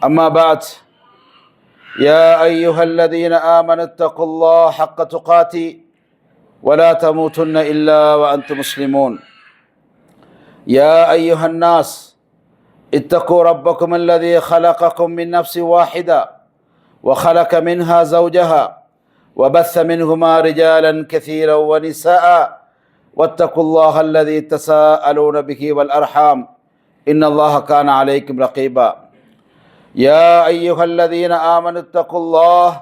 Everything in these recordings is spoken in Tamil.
أما بعد يا أيها الذين آمنوا اتقوا الله حق تقاته ولا تموتن إلا وأنتم مسلمون. يا أيها الناس اتقوا ربكم الذي خلقكم من نفس واحدة وخلق منها زوجها وبث منهما رجالا كثيرا ونساء واتقوا الله الذي تساءلون به والأرحام. إن الله كان عليكم رقيباً. يا أيها الذين آمنوا اتقوا الله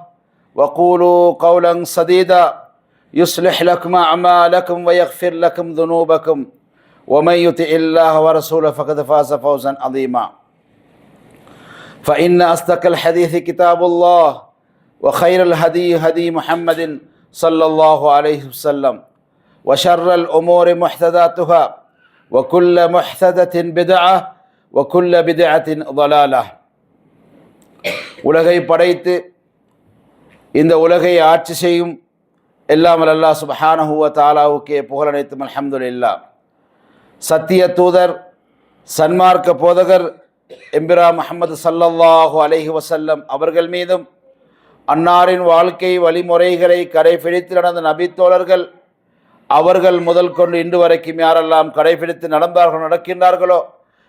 وقولوا قولا سديدا. يصلح لكم أعمالكم ويغفر لكم ذنوبكم. ومن يطع الله ورسوله فقد فاز فوزا عظيما. فإن أصدق الحديث كتاب الله وخير الهدي هدي محمد صلى الله عليه وسلم. وشر الأمور محدثاتها. وكل محدثة بدعة. وكل بدعة ضلالة. உலகை படைத்து இந்த உலகை ஆட்சி செய்யும் எல்லாம் அல்லா சுபஹானஹுவ தாலாவுக்கே புகழனைத்தும் இல்லா சத்திய தூதர் சன்மார்க்க போதகர் எம்பிரா முஹம்மது சல்லல்லாஹு அலஹி வசல்லம் அவர்கள் மீதும் அன்னாரின் வாழ்க்கை வழிமுறைகளை கடைபிடித்து நடந்த நபித்தோழர்கள் அவர்கள் முதல் கொண்டு இன்று வரைக்கும் யாரெல்லாம் கடைபிடித்து நடந்தார்கள் நடக்கின்றார்களோ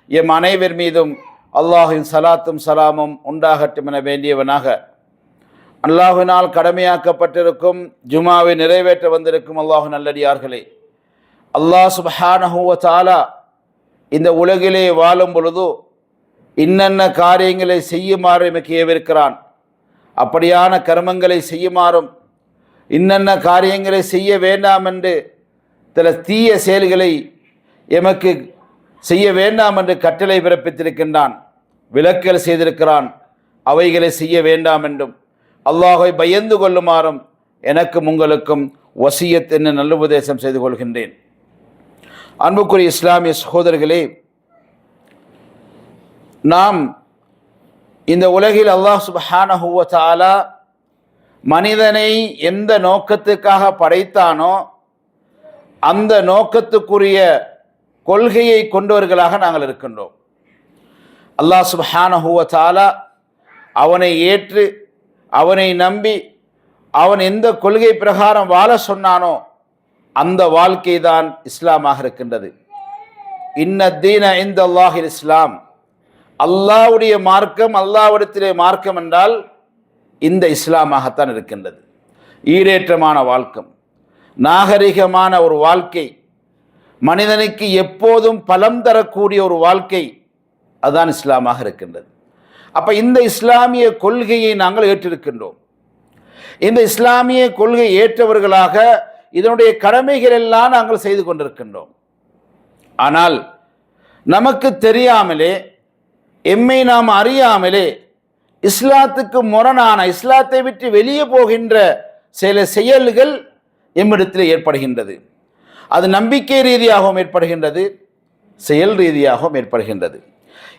எம் அனைவர் மீதும் அல்லாஹின் சலாத்தும் சலாமும் உண்டாகட்டும் என வேண்டியவனாக. அல்லாஹினால் கடமையாக்கப்பட்டிருக்கும் ஜுமாவை நிறைவேற்ற வந்திருக்கும் அல்லாஹு நல்லடியார்களே. அல்லாஹ் சுபஹானஹுவ தாலா இந்த உலகிலே வாழும் பொழுது இன்னென்ன காரியங்களை செய்யுமாறு எமக்கு ஏவிருக்கிறான். அப்படியான கர்மங்களை செய்யுமாறும் இன்னென்ன காரியங்களை செய்ய வேண்டாம் என்று சில தீய செயல்களை எமக்கு செய்ய வேண்டாம் என்று கட்டளை பிறப்பித்திருக்கின்றான் விலக்கல் செய்திருக்கிறான் அவைகளை செய்ய வேண்டாம் என்றும். அல்லாஹை பயந்து கொள்ளுமாறும் எனக்கும் உங்களுக்கும் வசியத் என்று நல்லுபதேசம் செய்து கொள்கின்றேன். அன்புக்குரிய இஸ்லாமிய சகோதரர்களே நாம் இந்த உலகில் அல்லாஹ் சுபஹானஹூவத்தாலா மனிதனை எந்த நோக்கத்துக்காக படைத்தானோ அந்த நோக்கத்துக்குரிய கொள்கையை கொண்டவர்களாக நாங்கள் இருக்கின்றோம். அல்லாஹ் சுபஹானஹுவ தாலா அவனை ஏற்று அவனை நம்பி அவன் எந்த கொள்கை பிரகாரம் வாழ சொன்னானோ அந்த வாழ்க்கை தான் இஸ்லாமாக இருக்கின்றது. இன்னத்தீன இந்த அல்லாஹில் இஸ்லாம். அல்லாவுடைய மார்க்கம் அல்லாவிடத்திலே மார்க்கம் என்றால் இந்த இஸ்லாமாகத்தான் இருக்கின்றது. ஈடேற்றமான வாழ்க்கம் நாகரிகமான ஒரு வாழ்க்கை மனிதனுக்கு எப்போதும் பலம் தரக்கூடிய ஒரு வாழ்க்கை அதுதான் இஸ்லாமாக இருக்கின்றது. அப்போ இந்த இஸ்லாமிய கொள்கையை நாங்கள் ஏற்றிருக்கின்றோம். இந்த இஸ்லாமிய கொள்கை ஏற்றவர்களாக இதனுடைய கடமைகள் எல்லாம் நாங்கள் செய்து கொண்டிருக்கின்றோம். ஆனால் நமக்கு தெரியாமலே எம்மை நாம் அறியாமலே இஸ்லாத்துக்கு முரணான இஸ்லாத்தை விட்டு வெளியே போகின்ற சில செயல்கள் எம்மிடத்தில் ஏற்படுகின்றது. அது நம்பிக்கை ரீதியாகவும் ஏற்படுகின்றது செயல் ரீதியாகவும் ஏற்படுகின்றது.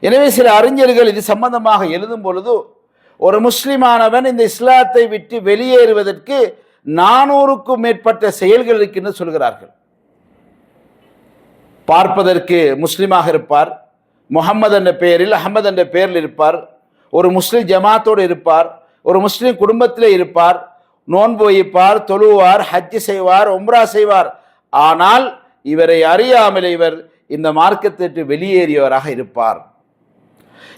எனவே சில அறிஞர்கள் இது சம்பந்தமாக எழுதும் பொழுது ஒரு முஸ்லிமானவன் இந்த இஸ்லாத்தை விட்டு வெளியேறுவதற்கு நானூறுக்கும் மேற்பட்ட செயல்கள் இருக்கின்ற சொல்கிறார்கள். பார்ப்பதற்கு முஸ்லீமாக இருப்பார் முகம்மது என்ற பெயரில் அகமது என்ற பெயரில் இருப்பார் ஒரு முஸ்லீம் ஜமாத்தோடு இருப்பார் ஒரு முஸ்லீம் குடும்பத்திலே இருப்பார் நோன்பு வைப்பார் தொழுவார் ஹஜ்ஜு செய்வார் உம்ரா செய்வார் ஆனால் இவரை அறியாமல் இவர் இந்த மார்க்கத்திற்கு வெளியேறியவராக இருப்பார்.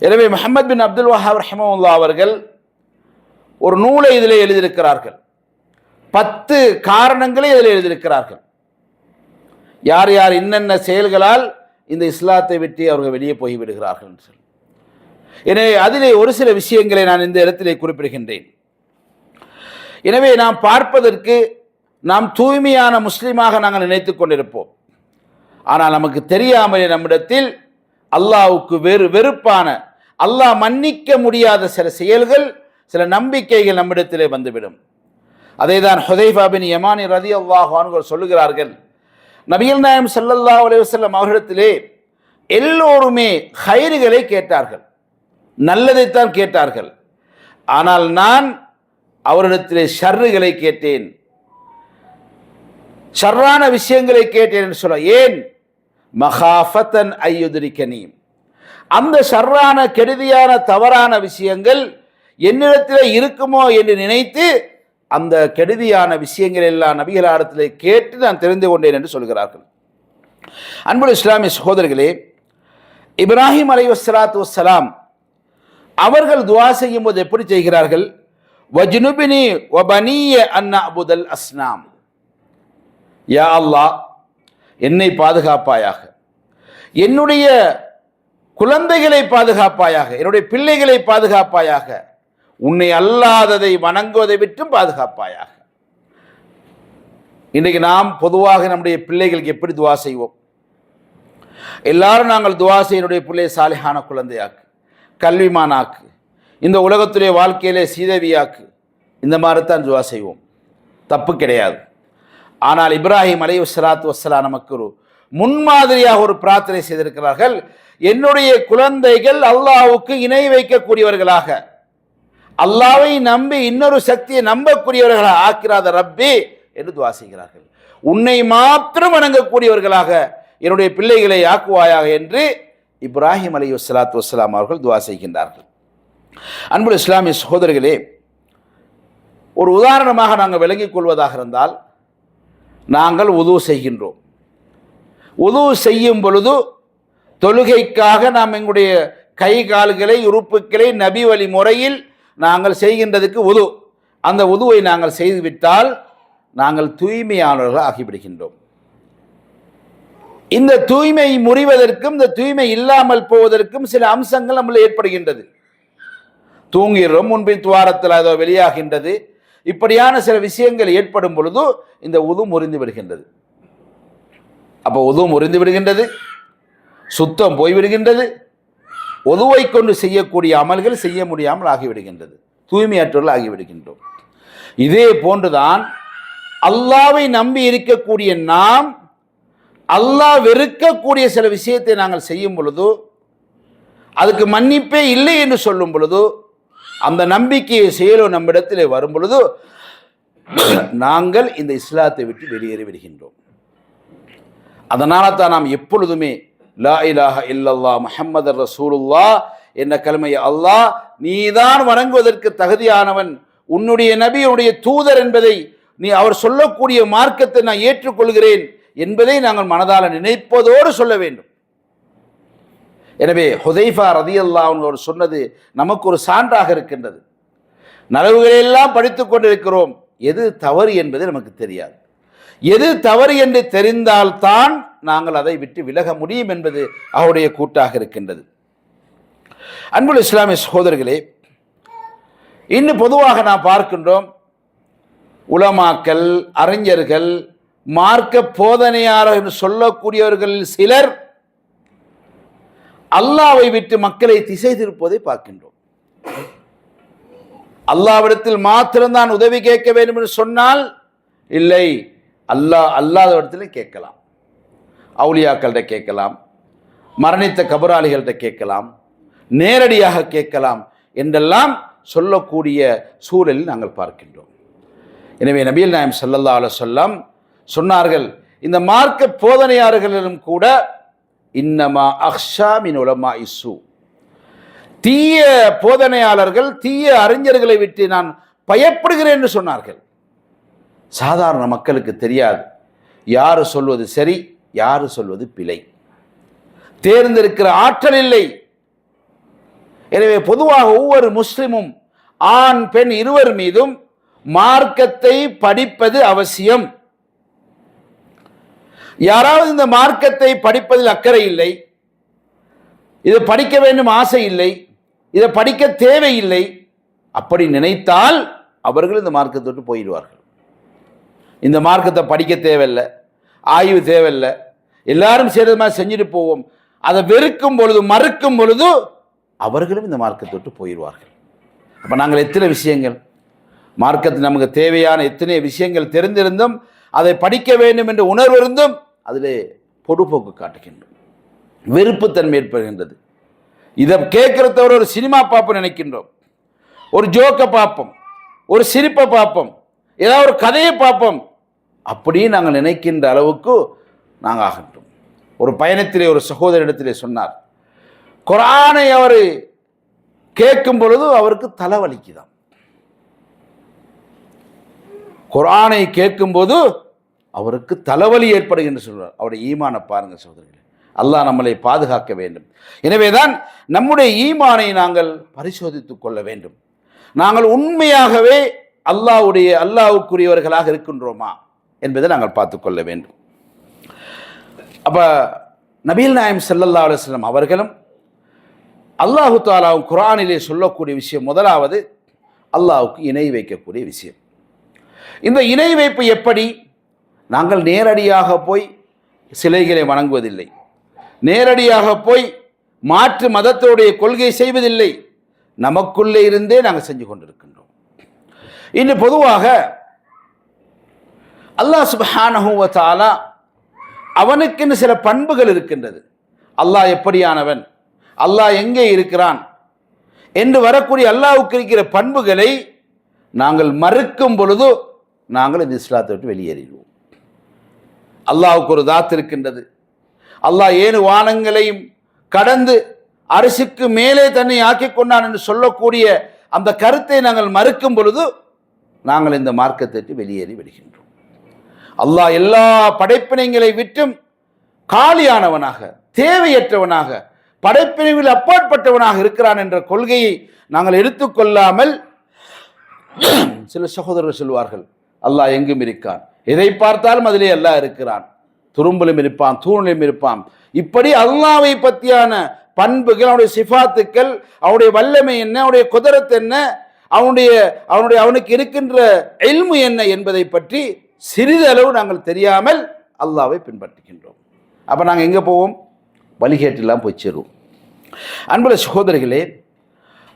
எனவே முகமது பின் அப்துல் வஹாப் ரஹமுல்லா அவர்கள் ஒரு நூலை இதில் எழுதியிருக்கிறார்கள். பத்து காரணங்களை இதில் எழுதியிருக்கிறார்கள். யார் யார் என்னென்ன செயல்களால் இந்த இஸ்லாத்தை விட்டு அவர்கள் வெளியே போய்விடுகிறார்கள் என்று சொல்லி. எனவே அதிலே ஒரு சில விஷயங்களை நான் இந்த இடத்திலே குறிப்பிடுகின்றேன். எனவே நாம் பார்ப்பதற்கு நாம் தூய்மையான முஸ்லீமாக நாங்கள் நினைத்து கொண்டிருப்போம். ஆனால் நமக்கு தெரியாமலே நம்மிடத்தில் அல்லாவுக்கு வெறு வெறுப்பான அல்லாஹ் மன்னிக்க முடியாத சில செயல்கள் சில நம்பிக்கைகள் நம்மிடத்திலே வந்துவிடும். அதைதான் ஹுதைஃபா பின் யமானி ரதி அல்லாஹான்கள் சொல்லுகிறார்கள் நபிகள் நாயம் சல்லல்லா அலைஹி அவர்களிடத்திலே எல்லோருமே ஹைறுகளை கேட்டார்கள் நல்லதைத்தான் கேட்டார்கள். ஆனால் நான் அவரிடத்திலே ஷர்றுகளை கேட்டேன். ஷர்ரான விஷயங்களை கேட்டேன் என்று சொல்ல ஏன்? மகாஃபத்தன் ஐயுதிரிக்கனி. அந்த ஷர்ரான கெடுதியான தவறான விஷயங்கள் என்னிடத்தில் இருக்குமோ என்று நினைத்து அந்த கெடுதியான விஷயங்கள் எல்லாம் நபிகளாடத்திலே கேட்டு நான் தெரிந்து கொண்டேன் என்று சொல்கிறார்கள். அன்புள்ள இஸ்லாமிய சகோதரர்களே இப்ராஹிம் அலை வஸ்லாத்து வசலாம் அவர்கள் துவா செய்யும் போது எப்படி செய்கிறார்கள்? வஜ்னுபினி வபனிய அன்னா அபுதல் அஸ்னாம். யா அல்லா என்னை பாதுகாப்பாயாக. என்னுடைய குழந்தைகளை பாதுகாப்பாயாக என்னுடைய பிள்ளைகளை பாதுகாப்பாயாக உன்னை அல்லாததை வணங்குவதை விட்டும் பாதுகாப்பாயாக. இன்றைக்கு நாம் பொதுவாக நம்முடைய பிள்ளைகளுக்கு எப்படி துவா செய்வோம்? எல்லாரும் நாங்கள் துவா செய்ய என்னுடைய பிள்ளை குழந்தையாக்கு கல்விமானாக்கு இந்த உலகத்துடைய வாழ்க்கையிலே சீதவியாக்கு இந்த மாதிரி தான் துவா செய்வோம். தப்பு கிடையாது. ஆனால் இப்ராஹிம் அலை வசலாத்து வசலா நமக்கு ஒரு முன்மாதிரியாக ஒரு பிரார்த்தனை செய்திருக்கிறார்கள். என்னுடைய குழந்தைகள் அல்லாவுக்கு இணை வைக்கக்கூடியவர்களாக. அல்லாவை நம்பி இன்னொரு சக்தியை நம்பக்கூடியவர்களாக ஆக்கிறாத ரப்பே என்று துவா செய்கிறார்கள். உன்னை மாத்திரம் வணங்கக்கூடியவர்களாக என்னுடைய பிள்ளைகளை ஆக்குவாயாக என்று இப்ராஹிம் அலி வசலாத்து வசலாம் அவர்கள் துவா செய்கின்றார்கள். அன்புள்ள இஸ்லாமிய சகோதரர்களே ஒரு உதாரணமாக நாங்கள் விளங்கிக் கொள்வதாக இருந்தால் நாங்கள் உதவு செய்கின்றோம். உதவு செய்யும் பொழுது தொழுகைக்காக நாம் எங்களுடைய கை கால்களை உறுப்புகளை நபி வழி முறையில் நாங்கள் செய்கின்றதுக்கு உது. அந்த உதுவை நாங்கள் செய்துவிட்டால் நாங்கள் தூய்மையானவர்கள் ஆகிவிடுகின்றோம். இந்த தூய்மை முறிவதற்கும் இந்த தூய்மை இல்லாமல் போவதற்கும் சில அம்சங்கள் நம்மள ஏற்படுகின்றது. தூங்கிறோம் முன்பின் துவாரத்தில் அதோ வெளியாகின்றது. இப்படியான சில விஷயங்கள் ஏற்படும் பொழுது இந்த உது முறிந்து விடுகின்றது. அப்போ உது முறிந்து விடுகின்றது சுத்தம் போய்விடுகின்றது உதுவை கொண்டு செய்யக்கூடிய அமல்கள் செய்ய முடியாமல் ஆகிவிடுகின்றது. தூய்மையற்றவர்கள் ஆகிவிடுகின்றோம். இதே போன்றுதான் அல்லாவை நம்பி இருக்கக்கூடிய நாம் அல்லாஹ் வெறுக்கக்கூடிய சில விஷயத்தை நாங்கள் செய்யும் பொழுது அதுக்கு மன்னிப்பே இல்லை என்று சொல்லும் பொழுது அந்த நம்பிக்கையை செயலும் நம்மிடத்தில் வரும் பொழுது நாங்கள் இந்த இஸ்லாத்தை விட்டு வெளியேறி விடுகின்றோம். அதனால தான் நாம் எப்பொழுதுமே லா இலாஹ இல்லல்லா முஹம்மது ரசூலுல்லா என்ற கல்மையை அல்லாஹ் நீதான் வணங்குவதற்கு தகுதியானவன் உன்னுடைய நபி உன்னுடைய தூதர் என்பதை நீ அவர் சொல்லக்கூடிய மார்க்கத்தை நான் ஏற்றுக்கொள்கிறேன் என்பதை நாங்கள் மனதால நினைப்பதோடு சொல்ல வேண்டும். எனவே ஹுதைஃபா ரதியல்லா அவர் சொன்னது நமக்கு ஒரு சான்றாக இருக்கின்றது. நலவுகளெல்லாம் படித்து கொண்டிருக்கிறோம். எது தவறு என்பது நமக்கு தெரியாது. எது தவறு என்று தெரிந்தால்தான் நாங்கள் அதை விட்டு விலக முடியும் என்பது அவருடைய கூட்டாக இருக்கின்றது. அன்புள்ள இஸ்லாமிய சகோதரர்களே இன்னும் பொதுவாக நாம் பார்க்கின்றோம் உலமாக்கல் அறிஞர்கள் மார்க்க போதனையாளர் என்று சொல்லக்கூடியவர்களில் சிலர் அல்லாவை விட்டு மக்களை திசை திருப்பதை பார்க்கின்றோம். அல்லாவிடத்தில் மாத்திரம்தான் உதவி கேட்க வேண்டும் என்று சொன்னால் இல்லை அல்லாஹ் அல்லாத இடத்துல கேட்கலாம். அவுளியாக்கள்கிட்ட கேட்கலாம். மரணித்த கபராளிகள்கிட்ட கேட்கலாம். நேரடியாக கேட்கலாம் என்றெல்லாம் சொல்லக்கூடிய சூழலில் நாங்கள் பார்க்கின்றோம். எனவே நபியல் நாயம் சல்லல்லா அல சொன்னார்கள் இந்த மார்க்க போதனையாளர்களிலும் கூட இன்னமா அக்ஷா மின் உலமா இசு தீய போதனையாளர்கள் தீய அறிஞர்களை விட்டு நான் பயப்படுகிறேன் என்று சொன்னார்கள். சாதாரண மக்களுக்கு தெரியாது. யார் சொல்வது சரி யார் சொல்வது பிழை. தேர்ந்தெடுக்கிற ஆற்றல் இல்லை. எனவே பொதுவாக ஒவ்வொரு முஸ்லிமும் ஆண் பெண் இருவர் மீதும் மார்க்கத்தை படிப்பது அவசியம். யாராவது இந்த மார்க்கத்தை படிப்பதில் அக்கறை இல்லை இதை படிக்க வேண்டும் ஆசை இல்லை இதை படிக்க தேவையில்லை அப்படி நினைத்தால் அவர்கள் இந்த மார்க்கத்தை விட்டு போயிடுவார்கள். இந்த மார்க்கத்தை படிக்க தேவையில்லை ஆய்வு தேவையில்லை எல்லாரும் செய்கிறது மாதிரி செஞ்சுட்டு போவோம். அதை வெறுக்கும் பொழுது மறுக்கும் பொழுது அவர்களும் இந்த மார்க்கத்தை விட்டு போயிடுவார்கள். அப்போ நாங்கள் எத்தனை விஷயங்கள் மார்க்கத்தில் நமக்கு தேவையான எத்தனை விஷயங்கள் தெரிந்திருந்தும் அதை படிக்க வேண்டும் என்ற உணர்வு இருந்தும் அதிலே பொடுபோக்கு காட்டுகின்றோம். வெறுப்புத்தன்மை ஏற்படுகின்றது. இதை கேட்குறத ஒரு சினிமா பார்ப்போம் நினைக்கின்றோம். ஒரு ஜோக்கை பார்ப்போம் ஒரு சிரிப்பை பார்ப்போம் ஏதாவது ஒரு கதையை பார்ப்போம் அப்படின்னு நாங்கள் நினைக்கின்ற அளவுக்கு நாங்கள் ஆகின்றோம். ஒரு பயணத்திலே ஒரு சகோதரிடத்திலே சொன்னார் குரானை அவர் கேட்கும் பொழுது அவருக்கு தலைவலிக்குதான் குரானை கேட்கும்போது அவருக்கு தலைவலி ஏற்படுகின்ற சொல்கிறார் அவருடைய ஈமானை பாருங்க சகோதரர்களே. அல்லாஹ் நம்மளை பாதுகாக்க வேண்டும். எனவேதான் நம்முடைய ஈமானை நாங்கள் பரிசோதித்து கொள்ள வேண்டும். நாங்கள் உண்மையாகவே அல்லாஹ்வுடைய அல்லாவுக்குரியவர்களாக இருக்கின்றோமா என்பதை நாங்கள் பார்த்துக்கொள்ள வேண்டும். அப்போ நபீல் நாயம் செல்லல்லா அலுவலம் அவர்களும் அல்லாஹு தாலாவும் குரானிலே சொல்லக்கூடிய விஷயம் முதலாவது அல்லாவுக்கு இணை வைக்கக்கூடிய விஷயம். இந்த இணை வைப்பு எப்படி? நாங்கள் நேரடியாக போய் சிலைகளை வணங்குவதில்லை. நேரடியாக போய் மாற்று மதத்தோடைய கொள்கை செய்வதில்லை. நமக்குள்ளே இருந்தே நாங்கள் செஞ்சு கொண்டிருக்கின்றோம். இன்று பொதுவாக அல்லாஹ் சுபஹானஹூவத்தாலா அவனுக்குன்னு சில பண்புகள் இருக்கின்றது. அல்லாஹ் எப்படியானவன்? அல்லாஹ் எங்கே இருக்கிறான்? என்று வரக்கூடிய அல்லாவுக்கு இருக்கிற பண்புகளை நாங்கள் மறுக்கும் பொழுது நாங்கள் இந்த இஸ்லாத்தை விட்டு வெளியேறிடுவோம். அல்லாவுக்கு ஒரு தாத்து இருக்கின்றது. அல்லாஹ் ஏழு வானங்களையும் கடந்து அரசுக்கு மேலே தன்னை ஆக்கி கொண்டான் என்று சொல்லக்கூடிய அந்த கருத்தை நாங்கள் மறுக்கும் பொழுது நாங்கள் இந்த மார்க்கத்தை விட்டு வெளியேறி விடுகின்றோம். அல்லாஹ் எல்லா படைப்பினைகளை விட்டும் காலியானவனாக தேவையற்றவனாக படைப்பிரிவில் அப்பாற்பட்டவனாக இருக்கிறான் என்ற கொள்கையை நாங்கள் எடுத்துக்கொள்ளாமல் சில சகோதரர்கள் சொல்வார்கள். அல்லாஹ் எங்கும் இருக்கான். எதை பார்த்தாலும் அதிலே அல்லாஹ் இருக்கிறான். துரும்பிலும் இருப்பான் தூணிலும் இருப்பான். இப்படி அல்லாவை பற்றியான பண்புகள் அவனுடைய சிஃபாத்துக்கள் அவனுடைய வல்லமை என்ன அவனுடைய குதிரத்து என்ன அவனுடைய அவனுடைய அவனுக்கு இருக்கின்ற எல்மு என்ன என்பதை பற்றி சிறிதளவு நாங்கள் தெரியாமல் அல்லாவை பின்பற்றுகின்றோம். அப்போ நாங்கள் எங்கே போவோம்? வழிகேட்டெல்லாம் போய் சேருவோம். அன்புள்ள சகோதரிகளே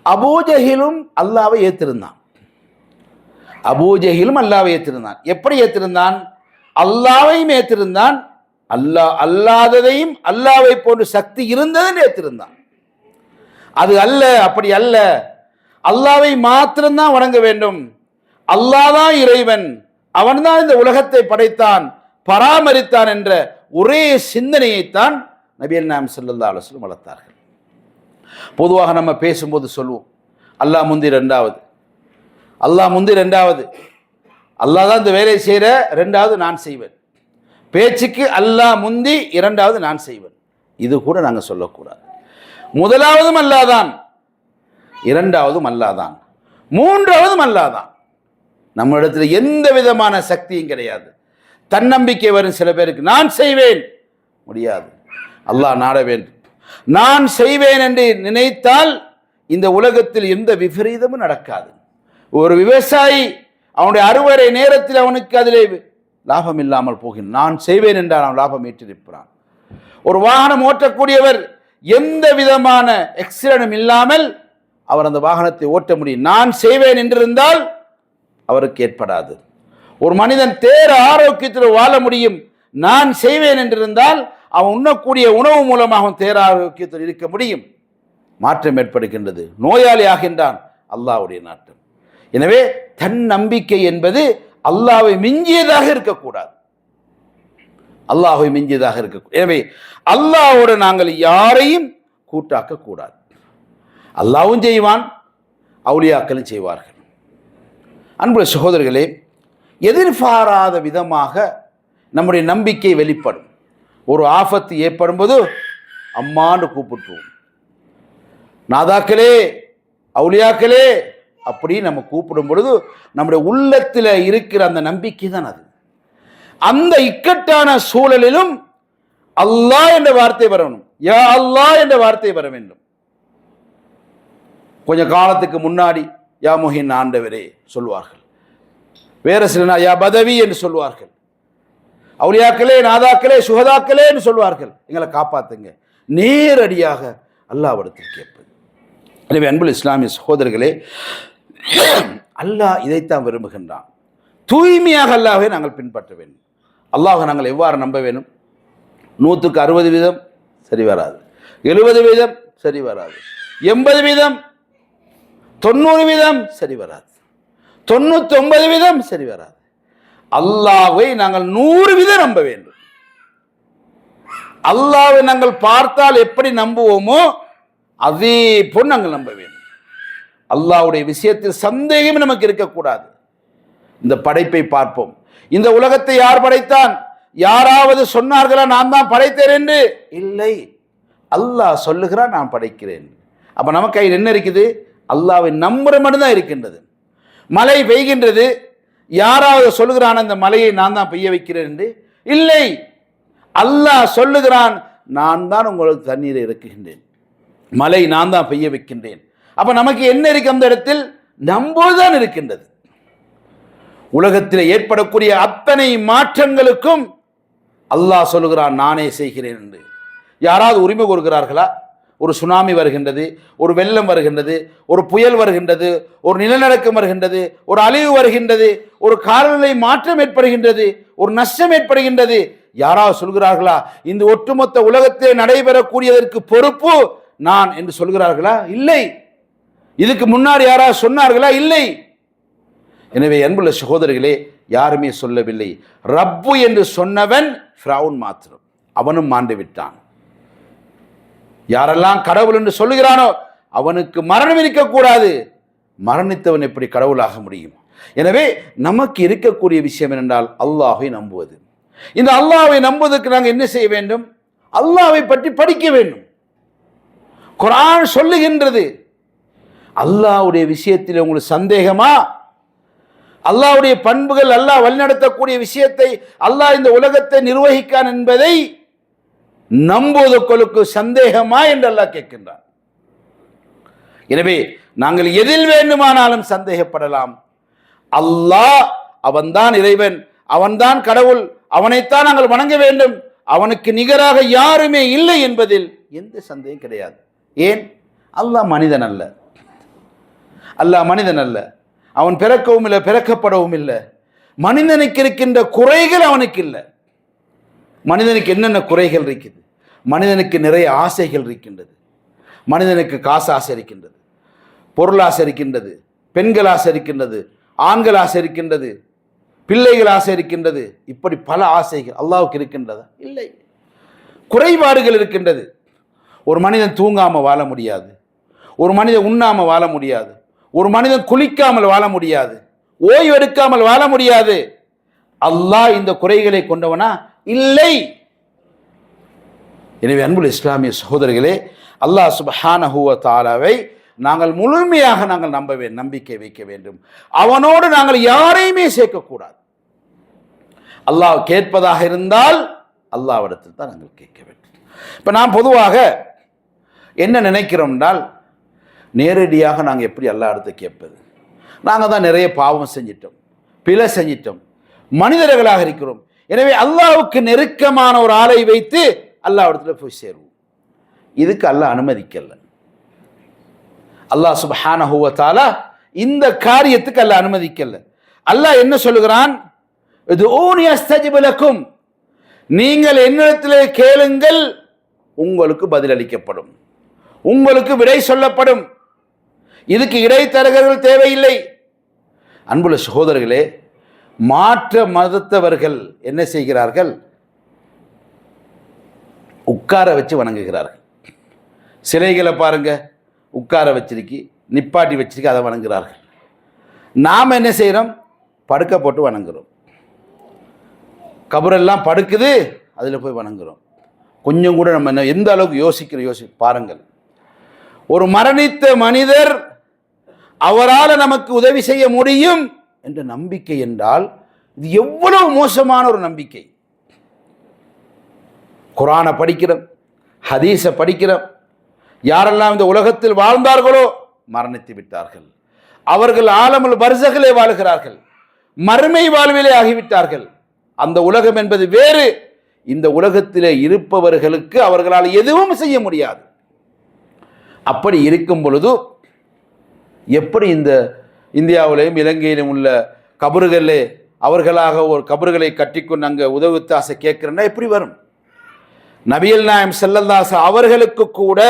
அபூஜகிலும் அல்லாவை ஏற்றிருந்தான் அபூஜஹிலும் அல்லாவை ஏற்றிருந்தான் எப்படி ஏற்றிருந்தான் அல்லாவையும் ஏற்றிருந்தான் அல்லாஹ் அல்லாததையும் அல்லாவை போன்ற சக்தி இருந்ததுன்னு ஏற்றிருந்தான் அது அல்ல அப்படி அல்ல. அல்லாவை மாத்திரம்தான் வணங்க வேண்டும். அல்லாதான் இறைவன். அவன்தான் இந்த உலகத்தை படைத்தான் பராமரித்தான் என்ற ஒரே சிந்தனையைத்தான் நபியல் நாம் செல்லல்லா அலுவலம் வளர்த்தார்கள். பொதுவாக நம்ம பேசும்போது சொல்லுவோம் அல்லாஹ் முந்தி ரெண்டாவது அல்லாஹ் முந்தி ரெண்டாவது. அல்லாஹ் தான் இந்த வேலையை செய்கிற ரெண்டாவது நான் செய்வேன். பேச்சுக்கு அல்லாஹ் முந்தி இரண்டாவது நான் செய்வேன். இது கூட நாங்கள் சொல்லக்கூடாது. முதலாவதும் அல்லாதான் இரண்டாவதும் அல்லாதான் மூன்றாவதும் அல்லாதான் நம்ம இடத்துல எந்த விதமான சக்தியும் கிடையாது. தன்னம்பிக்கை வரும் சில பேருக்கு நான் செய்வேன். முடியாது. அல்லாஹ் நாட வேண்டும். நான் செய்வேன் என்று நினைத்தால் இந்த உலகத்தில் எந்த விபரீதமும் நடக்காது. ஒரு விவசாயி அவனுடைய அறுவடை நேரத்தில் அவனுக்கு அதிலே லாபம் இல்லாமல் போகின் நான் செய்வேன் என்றால் அவன் லாபம் ஈட்டிருப்பான் ஒரு வாகனம் ஓட்டக்கூடியவர் எந்த விதமான எக்ஸிடனும் இல்லாமல் அவர் அந்த வாகனத்தை ஓட்ட முடியும். நான் செய்வேன் என்றிருந்தால் அவருக்கு ஏற்படாது. ஒரு மனிதன் தேர ஆரோக்கியத்தில் வாழ முடியும். நான் செய்வேன் என்றிருந்தால் அவன் உண்ணக்கூடிய உணவு மூலமாக அவன் தேர ஆரோக்கியத்தில் இருக்க முடியும். மாற்றம் ஏற்படுகின்றது. நோயாளி ஆகின்றான். அல்லாவுடைய நாட்டம். எனவே தன் நம்பிக்கை என்பது அல்லாவை மிஞ்சியதாக இருக்கக்கூடாது. அல்லாஹை மிஞ்சியதாக இருக்க எனவே அல்லாஹ்வோடு நாங்கள் யாரையும் கூட்டாக்க கூடாது அல்லாவும் செய்வான் அவுளியாக்களும் செய்வார்கள். அன்புடைய சகோதரர்களே எதிர்பாராத விதமாக நம்முடைய நம்பிக்கை வெளிப்படும். ஒரு ஆபத்து ஏற்படும் போது அம்மான்னு கூப்பிட்டுருவோம். நாதாக்களே அவுளியாக்களே அப்படின்னு நம்ம கூப்பிடும் பொழுது நம்முடைய உள்ளத்தில் இருக்கிற அந்த நம்பிக்கை தான் அது. அந்த இக்கட்டான சூழலிலும் அல்லாஹ் என்ற வார்த்தை வரணும் யா அல்லாஹ் என்ற வார்த்தை வர வேண்டும். கொஞ்ச காலத்துக்கு முன்னாடி யா முஹின் ஆண்டவரே சொல்வார்கள். வேற சில யா பதவி என்று சொல்வார்கள். அவுளியாக்களே நாதாக்களே சுகதாக்களே என்று சொல்வார்கள். எங்களை காப்பாத்துங்க. நேரடியாக அல்லாவிடத்தில் கேட்பது எனவே அன்புல் இஸ்லாமிய சகோதரர்களே அல்லாஹ் இதைத்தான் விரும்புகின்றான். தூய்மையாக அல்லாஹை நாங்கள் பின்பற்ற வேண்டும். அல்லாஹை நாங்கள் எவ்வாறு நம்ப வேண்டும்? நூற்றுக்கு அறுபது வீதம் சரி வராது. எழுபது வீதம் சரி வராது. எண்பது வீதம் தொண்ணூறு வீதம் சரி வராது. தொண்ணூத்தி ஒன்பது வீதம் சரி வராது. அல்லாவை நாங்கள் நூறு வீதம் நம்ப வேண்டும். அல்லாவை நாங்கள் பார்த்தால் எப்படி நம்புவோமோ அதே போல் நாங்கள் நம்ப வேண்டும். அல்லாவுடைய விஷயத்தில் சந்தேகம் நமக்கு இருக்கக்கூடாது. இந்த படைப்பை பார்ப்போம். இந்த உலகத்தை யார் படைத்தான்? யாராவது சொன்னார்களா நான் தான் படைத்தேன் என்று? இல்லை. அல்லாஹ் சொல்லுகிறான் நான் படைக்கிறேன். அப்போ நம்ம கையில் என்ன இருக்குது? அல்லாவை நம்புற மட்டும்தான் இருக்கின்றது. மழை பெய்கின்றது. யாராவது சொல்லுகிறான் அந்த மலையை நான் தான் பெய்ய வைக்கிறேன் என்று? இல்லை. அல்லாஹ் சொல்லுகிறான் நான் தான் உங்களுக்கு தண்ணீரை இறக்குகின்றேன். மலை நான் தான் பெய்ய வைக்கின்றேன். அப்ப நமக்கு என்ன இருக்கு அந்த இடத்தில்? நம்புவதுதான் இருக்கின்றது. உலகத்தில் ஏற்படக்கூடிய அத்தனை மாற்றங்களுக்கும் அல்லாஹ் சொல்லுகிறான் நானே செய்கிறேன் என்று. யாராவது உரிமை கொடுக்கிறார்களா ஒரு சுனாமி வருகின்றது ஒரு வெள்ளம் வருகின்றது ஒரு புயல் வருகின்றது ஒரு நிலநடுக்கம் வருகின்றது ஒரு அழிவு வருகின்றது ஒரு காலநிலை மாற்றம் ஏற்படுகின்றது ஒரு நஷ்டம் ஏற்படுகின்றது. யாராவது சொல்கிறார்களா இந்த ஒட்டுமொத்த உலகத்தில் நடைபெறக்கூடியதற்கு பொறுப்பு நான் என்று சொல்கிறார்களா இல்லை. இதுக்கு முன்னாடி யாராவது சொன்னார்களா? இல்லை. எனவே அன்புள்ள சகோதரர்களே யாருமே சொல்லவில்லை. ரப்பு என்று சொன்னவன் ஃப்ரவுன் மாத்திரம். அவனும் மாண்டு விட்டான் யாரெல்லாம் கடவுள் என்று சொல்லுகிறானோ அவனுக்கு மரணம் இருக்கக்கூடாது. மரணித்தவன் எப்படி கடவுளாக முடியும்? எனவே நமக்கு இருக்கக்கூடிய விஷயம் என்னென்றால் அல்லாஹை நம்புவது. இந்த அல்லாவை நம்புவதற்கு நாங்கள் என்ன செய்ய வேண்டும்? அல்லாவை பற்றி படிக்க வேண்டும். குரான் சொல்லுகின்றது. அல்லாவுடைய விஷயத்தில் உங்களுக்கு சந்தேகமா? அல்லாவுடைய பண்புகள் அல்லாஹ் வழிநடத்தக்கூடிய விஷயத்தை அல்லாஹ் இந்த உலகத்தை நிர்வகிக்கான் என்பதை நம்புவதற்கு சந்தேகமா என்று அல்லாஹ் கேட்கின்றான். எனவே நாங்கள் எதில் வேண்டுமானாலும் சந்தேகப்படலாம். அல்லாஹ் அவன்தான் இறைவன் அவன்தான் கடவுள் அவனைத்தான் நாங்கள் வணங்க வேண்டும். அவனுக்கு நிகராக யாருமே இல்லை என்பதில் எந்த சந்தேகம் கிடையாது. ஏன்? அல்லாஹ் மனிதன் அல்ல. அல்லா மனிதன் அல்ல. அவன் பிறக்கவும் இல்லை பிறக்கப்படவும் இல்லை. மனிதனுக்கு இருக்கின்ற குறைகள் அவனுக்கு இல்லை. மனிதனுக்கு என்னென்ன குறைகள் இருக்குது மனிதனுக்கு நிறைய ஆசைகள் இருக்கின்றது. மனிதனுக்கு காசு ஆசை இருக்கின்றது. பொருளாசை இருக்கின்றது. பெண்கள் ஆசை இருக்கின்றது. ஆண்கள் ஆசை இருக்கின்றது. பிள்ளைகள் ஆசை இருக்கின்றது. இப்படி பல ஆசைகள் அல்லாவுக்கு இருக்கின்றதா? இல்லை. குறைபாடுகள் இருக்கின்றது. ஒரு மனிதன் தூங்காமல் வாழ முடியாது. ஒரு மனிதன் உண்ணாமல் வாழ முடியாது. ஒரு மனிதன் குளிக்காமல் வாழ முடியாது ஓய்வு எடுக்காமல் வாழ முடியாது. அல்லாஹ் இந்த குறைகளை கொண்டவனா? இல்லை. எனவே அன்புள்ள இஸ்லாமிய சகோதரர்களே அல்லாஹ் சுபஹானஹுவ தாலாவை நாங்கள் முழுமையாக நாங்கள் நம்ப நம்பிக்கை வைக்க வேண்டும். அவனோடு நாங்கள் யாரையுமே சேர்க்கக்கூடாது. அல்லாஹ் கேட்பதாக இருந்தால் அல்லாவிடத்தில் தான் நாங்கள் கேட்க வேண்டும். இப்போ நான் பொதுவாக என்ன நினைக்கிறோம் என்றால் நேரடியாக நாங்கள் எப்படி அல்லா இடத்தை கேட்பது? நாங்கள் தான் நிறைய பாவம் செஞ்சிட்டோம் பிழை செஞ்சிட்டோம் மனிதர்களாக இருக்கிறோம். எனவே அல்லாவுக்கு நெருக்கமான ஒரு ஆளை வைத்து அல்லாஹ் இடத்துல போய் சேருவோம். இதுக்கு அல்லாஹ் அனுமதிக்கல. அல்லாஹ் சுபஹானஹு வ இந்த காரியத்துக்கு அல்லாஹ் அனுமதிக்கல. அல்லாஹ் என்ன சொல்லுகிறான்? இது ஊனி அஸ்தஜிபலக்கும் நீங்கள் என்னிடத்தில் கேளுங்கள் உங்களுக்கு பதிலளிக்கப்படும். உங்களுக்கு விடை சொல்லப்படும். இதுக்கு இடைத்தரகர்கள் தேவையில்லை. அன்புள்ள சகோதரர்களே மாற்ற மதத்தவர்கள் என்ன செய்கிறார்கள்? உட்கார வச்சு வணங்குகிறார்கள். சிலைகளை பாருங்க உட்கார வச்சிருக்கி நிப்பாட்டி வச்சிருக்கி அதை வணங்குகிறார்கள். நாம் என்ன செய்கிறோம் படுக்க போட்டு வணங்குறோம். கபரெல்லாம் படுக்குது அதில் போய் வணங்குறோம். கொஞ்சம் கூட நம்ம என்ன எந்த அளவுக்கு யோசிக்கிறோம் யோசி பாருங்கள். ஒரு மரணித்த மனிதர் அவரால் நமக்கு உதவி செய்ய முடியும் என்ற நம்பிக்கை என்றால் இது எவ்வளவு மோசமான ஒரு நம்பிக்கை. குரானை படிக்கிறோம் ஹதீஸை படிக்கிறோம். யாரெல்லாம் இந்த உலகத்தில் வாழ்ந்தார்களோ மரணித்து விட்டார்கள். அவர்கள் ஆலமுல் பரிசகளே வாழுகிறார்கள். மறுமை வாழ்விலே ஆகிவிட்டார்கள். அந்த உலகம் என்பது வேறு. இந்த உலகத்திலே இருப்பவர்களுக்கு அவர்களால் எதுவும் செய்ய முடியாது. அப்படி இருக்கும் பொழுது எப்படி இந்த இந்தியாவிலேயும் இலங்கையிலும் உள்ள கபறுகளே அவர்களாக ஒரு கபறுகளை கட்டிக்கொண்டு அங்கே உதவித்தாசை கேட்குறேன்னா எப்படி வரும்? நபியல் நாயம் செல்லந்தாச அவர்களுக்கு கூட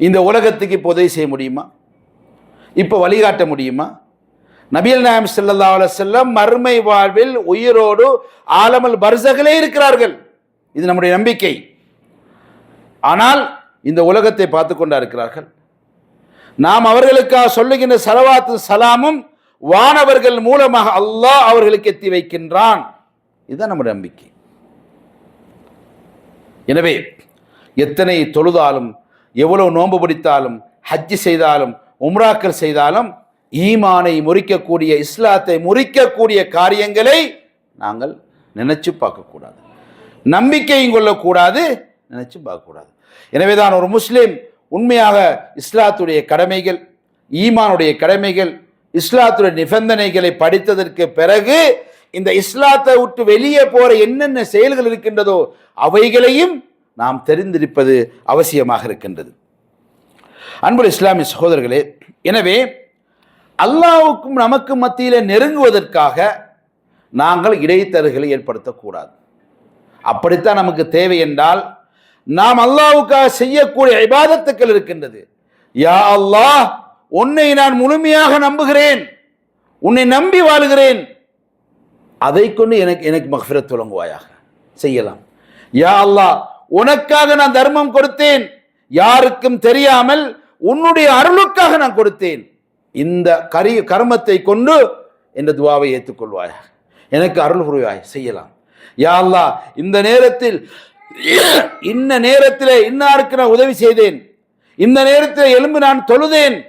இந்த உலகத்துக்கு இப்போ உதவி செய்ய முடியுமா? இப்போ வழிகாட்ட முடியுமா? நபியல் நாயம் செல்லல்லா செல்லம் மறுமை வாழ்வில் உயிரோடு ஆலமல் பர்சகளே இருக்கிறார்கள். இது நம்முடைய நம்பிக்கை. ஆனால் இந்த உலகத்தை பார்த்து கொண்டா இருக்கிறார்கள். நாம் அவர்களுக்காக சொல்லுகின்ற சலவாத்து சலாமும் வானவர்கள் மூலமாக அல்லாஹ் அவர்களுக்கு எத்தி வைக்கின்றான். இதுதான் நம்முடைய நம்பிக்கை. எனவே எத்தனை தொழுதாலும் எவ்வளவு நோன்பு பிடித்தாலும் ஹஜ்ஜி செய்தாலும் உம்ராக்கள் செய்தாலும் ஈமானை முறிக்கக்கூடிய இஸ்லாத்தை முறிக்கக்கூடிய காரியங்களை நாங்கள் நினைச்சு பார்க்கக்கூடாது. நம்பிக்கையும் கொள்ளக்கூடாது நினைச்சு பார்க்கக்கூடாது. எனவே தான் ஒரு முஸ்லீம் உண்மையாக இஸ்லாத்துடைய கடமைகள் ஈமானுடைய கடமைகள் இஸ்லாத்துடைய நிபந்தனைகளை படித்ததற்கு பிறகு இந்த இஸ்லாத்தை விட்டு வெளியே போற என்னென்ன செயல்கள் இருக்கின்றதோ அவைகளையும் நாம் தெரிந்திருப்பது அவசியமாக இருக்கின்றது. அன்பு இஸ்லாமிய சகோதரர்களே எனவே அல்லாவுக்கும் நமக்கு மத்தியில் நெருங்குவதற்காக நாங்கள் இடைத்தரகளை ஏற்படுத்தக்கூடாது. அப்படித்தான் நமக்கு தேவை என்றால் நாம் அல்லாவுக்காக செய்யக்கூடிய இபாதத்துக்கள் இருக்கின்றது. யா அல்லாஹ் உன்னை நான் முழுமையாக நம்புகிறேன். உன்னை நம்பி வாழுகிறேன். அதை கொண்டு எனக்கு எனக்கு மஹ்ஃபிரத் தொடங்குவாயாக. செய்யலாம். யா அல்லாஹ் உனக்காக நான் தர்மம் கொடுத்தேன். யாருக்கும் தெரியாமல் உன்னுடைய அருளுக்காக நான் கொடுத்தேன். இந்த கரி கர்மத்தை கொண்டு என்ற துவாவை ஏற்றுக்கொள்வாயாக. எனக்கு அருள் புரிவாய். செய்யலாம். யா அல்லாஹ் இந்த நேரத்தில் இன்ன நேரத்தில் இன்னாருக்கு நான் உதவி செய்தேன். இந்த நேரத்தில் எலும்பு நான் தொழுதேன்.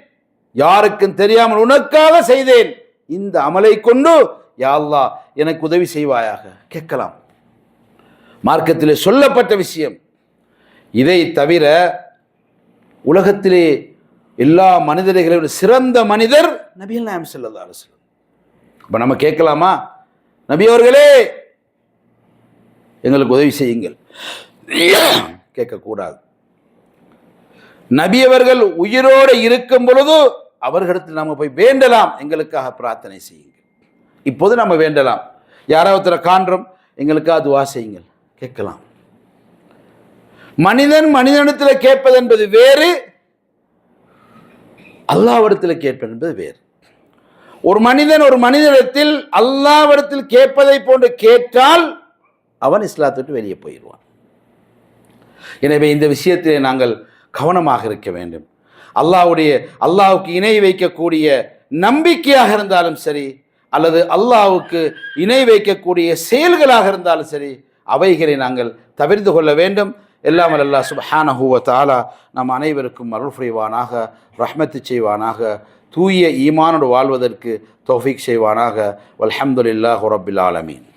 யாருக்கும் தெரியாமல் உனக்காக செய்தேன். இந்த அமலை கொண்டு யாழ்லா எனக்கு உதவி செய்வாயாக. கேட்கலாம். மார்க்கத்திலே சொல்லப்பட்ட விஷயம். இதை தவிர உலகத்திலே எல்லா மனிதர்களையும் சிறந்த மனிதர் நபிகள் நாயம் செல்லதா அரசலம் இப்போ நம்ம கேட்கலாமா? நபி அவர்களே எங்களுக்கு உதவி செய்யுங்கள். கேட்கக்கூடாது. நபியவர்கள் உயிரோடு இருக்கும் பொழுது அவர்களிடத்தில் நம்ம போய் வேண்டலாம். எங்களுக்காக பிரார்த்தனை செய்யுங்க இப்போது நம்ம வேண்டலாம். யாராவது காண்றோம்? எங்களுக்காக துவா செய்யுங்கள். கேட்கலாம். மனிதன் மனிதனிடத்தில் கேட்பது என்பது வேறு அல்லாவிடத்தில் கேட்பது என்பது வேறு. ஒரு மனிதன் ஒரு மனிதனிடத்தில் அல்லாவிடத்தில் கேட்பதை போன்று கேட்டால் அவன் இஸ்லாத்தை விட்டு வெளியே போயிடுவான். எனவே இந்த விஷயத்தில் நாங்கள் கவனமாக இருக்க வேண்டும். அல்லாஹ்வுடைய அல்லாவுக்கு இணை வைக்கக்கூடிய நம்பிக்கையாக இருந்தாலும் சரி அல்லது அல்லாவுக்கு இணை வைக்கக்கூடிய செயல்களாக இருந்தாலும் சரி அவைகளை நாங்கள் தவிர்த்து கொள்ள வேண்டும். எல்லாமல் அல்லா சுப்ஹானஹு வ நம் அனைவருக்கும் அருள் புரிவானாக ரஹ்மத்து செய்வானாக தூய ஈமானோடு வாழ்வதற்கு தௌஃபீக் செய்வானாக. வல்ஹம்துல்லாஹ் ரப்பில் ஆலமீன்.